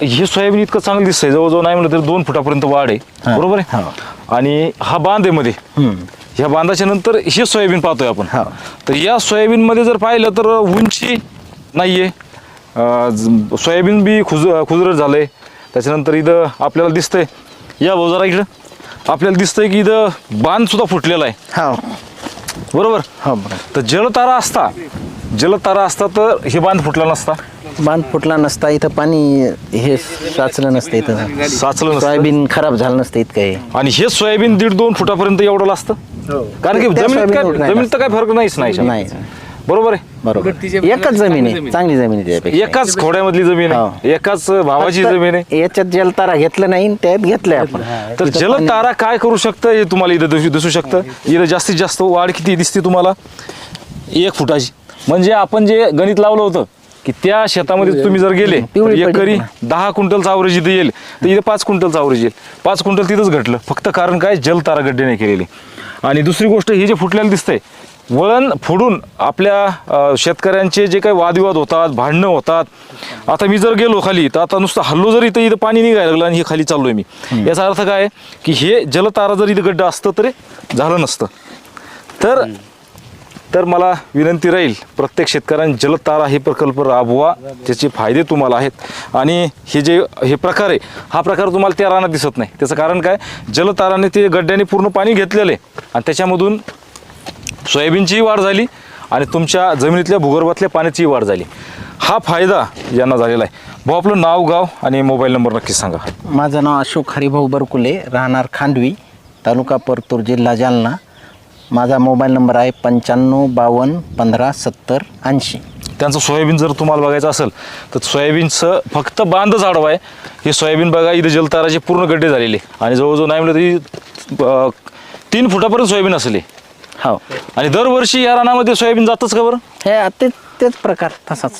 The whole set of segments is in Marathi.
हे सोयाबीन इतकं चांगलं दिसतंय. जवळजवळ नाही म्हणलं तरी दोन फुटापर्यंत वाढ आहे. बरोबर आहे. आणि हा बांध आहे मध्ये. ह्या बांधाच्या नंतर हे सोयाबीन पाहतोय आपण. तर या सोयाबीन मध्ये जर पाहिलं तर उंची नाहीये. अं, सोयाबीन बी खुज खुजरट झालंय. त्याच्यानंतर इथं आपल्याला दिसतंय या भाऊ जरा इकडं. आपल्याला दिसतंय की इथं बांध सुद्धा फुटलेला आहे. हो. बरोबर? हो बरं तर जलतारा असता जलतारा असता तर हे बांध फुटला नसता. बांध फुटला नसता इथं पाणी हे साचलं नसतं इथं. साचलं नसतं? सोयाबीन खराब झालं नसतं इतकं हे आणि हे सोयाबीन दीड दोन फुटापर्यंत एवढं असतं कारण की त्या जमिनीत काय सोयाबीनवर नाही जमिनीत तर काय फरक नाहीच नाही. नाही. बरोबर आहे? बरोबर. एकच जमीन आहे चांगली जमीन आहे त्यापेक्षा. एकाच खोड्यामधली जमीन हो. आहे एकाच भावाची फक्त जमीन आहे. याच्यात जलतारा घेतलं नाही आणि त्यात घेतलंय आपण. तर जलतारा काय करू शकतं हे तुम्हाला इथं दिसू दिसू शकतं. इथं जास्तीत जास्त वाढ किती दिसते तुम्हाला? एक फुटाची. म्हणजे आपण जे गणित लावलं होतं की त्या शेतामध्ये तुम्ही जर गेले तर पिवळी पडली. एकरी दहा क्विंटलचा आवरेज इथं येईल तर इथं पाच क्विंटलचा आवरेज येईल. पाच क्विंटल तिथंच घटलं. फक्त कारण काय? जलतारा गड्डे नाही केलेली. आणि दुसरी गोष्ट हे जे फुटलेलं दिसतंय वळण फोडून आपल्या अं, शेतकऱ्यांचे जे काही वादविवाद होतात भांडणं होतात. आता मी जर गेलो खाली तर आता नुसतं हल्लो जर इथं इथं पाणी निघायला लागलं आणि हे खाली चाललोय मी. याचा अर्थ काय? आहे की हे जलतारा जर इथं गड्डा असतं तरी झालं नसतं. तर तर मला विनंती राहील प्रत्येक शेतकऱ्यांनी जलतारा हे प्रकल्प राबवा त्याचे फायदे तुम्हाला आहेत. आणि हे जे हे प्रकार आहे हा प्रकार तुम्हाला त्या रानात दिसत नाही. त्याचं कारण काय? जलताराने ते गड्ड्याने पूर्ण पाणी घेतलेलं आहे. आणि त्याच्यामधून सोयाबीनचीही वाढ झाली आणि तुमच्या जमिनीतल्या भूगर्भातल्या पाण्याचीही वाढ झाली. हा फायदा यांना झालेला आहे. भाऊ आपलं नाव गाव आणि मोबाईल नंबर नक्कीच सांगा. माझं नाव अशोक हरिभाऊ बरकुले राहणार खांडवी तालुका परतूर जिल्हा जालना. माझा मोबाईल नंबर आहे पंच्याण्णव बावन्न पंधरा सत्तर ऐंशी. त्यांचं सोयाबीन जर तुम्हाला बघायचं असेल तर सोयाबीनचं फक्त बांधच आडवा आहे हे सोयाबीन बघा इथं जलताराचे पूर्ण गड्डे झालेले. आणि जवळजवळ नाही म्हणलं तरी अं, तीन फुटापर्यंत सोयाबीन असले. हो. आणि दरवर्षी या रानामध्ये सोयाबीन जातच का बरं? हे तेच तेच प्रकार तसाच.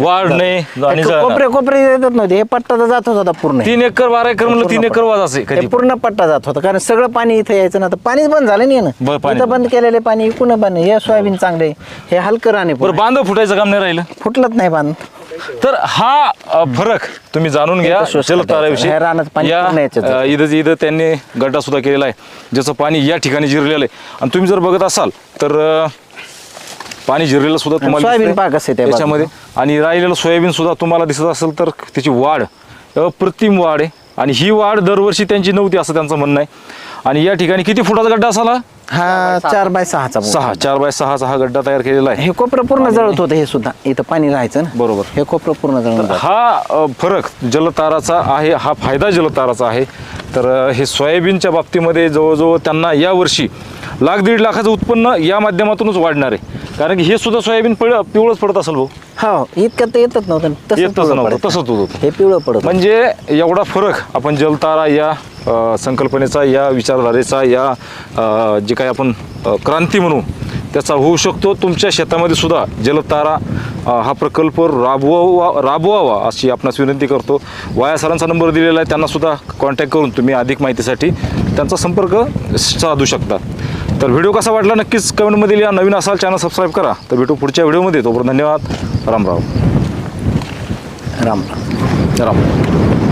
वाढणे आणि जाणं. कोपरे कोपरे येतात नव्हते. हे पट्टा तर जातच होता पूर्ण. तीन एकर बारा एकर म्हणलं तीन एकर वाज असे हे कधी पूर्ण पट्टा जात होता. कारण सगळं पाणी इथे यायचं ना तर पाणीच बंद झालं नाही बरं, ना पाणी इथं बंद केलेले पाणी इकडून बंद? हे सोयाबीन चांगले. हे हलकं राणे बरं बांध फुटायचं काम नाही राहिलं? फुटलंच नाही बांध. तर हा अ, फरक तुम्ही जाणून घ्या शोषलं जलताराविषयी हे रानात पाणी या पूर्ण याच्यात अ, इथं इथं त्यांनी गड्डा सुद्धा केलेला आहे. ज्याचं पाणी या ठिकाणी जिरलेलं आहे. आणि तुम्ही जर बघत असाल तर अ, पाणी जिरलेलं सुद्धा तुम्हाला सोयाबीन दिसतंय आहे त्या त्याच्यामध्ये आणि राहिलेलं सोयाबीन सुद्धा तुम्हाला दिसत असेल तर त्याची वाढ अप्रतिम वाढ आहे. आणि ही वाढ दरवर्षी त्यांची नव्हती असं त्यांचं म्हणणं आहे. आणि या ठिकाणी किती फुटाचा गड्डा असाला हा चार बाय सहाचा. सहा चार बाय सहाचा हा गड्डा तयार केलेला आहे. हे कोपरं पूर्ण जळत होतं हे सुद्धा. इथं पाणी राहायचं ना. बरोबर. हे कोपरं पूर्ण जळून जातं. हा अ, फरक जलताराचा आहे हा फायदा जलताराचा आहे. तर अ, हे सोयाबीनच्या बाबतीमध्ये जवळजवळ त्यांना यावर्षी लाख दीड लाखाचं उत्पन्न या माध्यमातूनच वाढणार आहे. कारण की हे सुद्धा सोयाबीन पड पिवळंच पडत असेल भाऊ. हो इतकं तर येतच नव्हतं. तसंच येतच पिवळं नव्हतं पडायचं. तसंच होत होतं. हे पिवळं पडत. म्हणजे एवढा फरक आपण जलतारा या अ, संकल्पनेचा या विचारधारेचा या अ, जे काही आपण अ, क्रांती म्हणू त्याचा होऊ शकतो. तुमच्या शेतामध्ये सुद्धा जलतारा अ, हा प्रकल्प राबवा राबवावा अशी आपणास विनंती करतो. वाया सरांचा नंबर दिलेला आहे त्यांना सुद्धा कॉन्टॅक्ट करून तुम्ही अधिक माहितीसाठी त्यांचा संपर्क साधू शकता. तर व्हिडिओ कसा वाटला नक्कीच कमेंटमध्ये लिहा. नवीन असाल चॅनल सबस्क्राईब करा. तर भेटू पुढच्या व्हिडिओमध्ये. तोपर्यंत धन्यवाद. राम राम. राम राम. राम.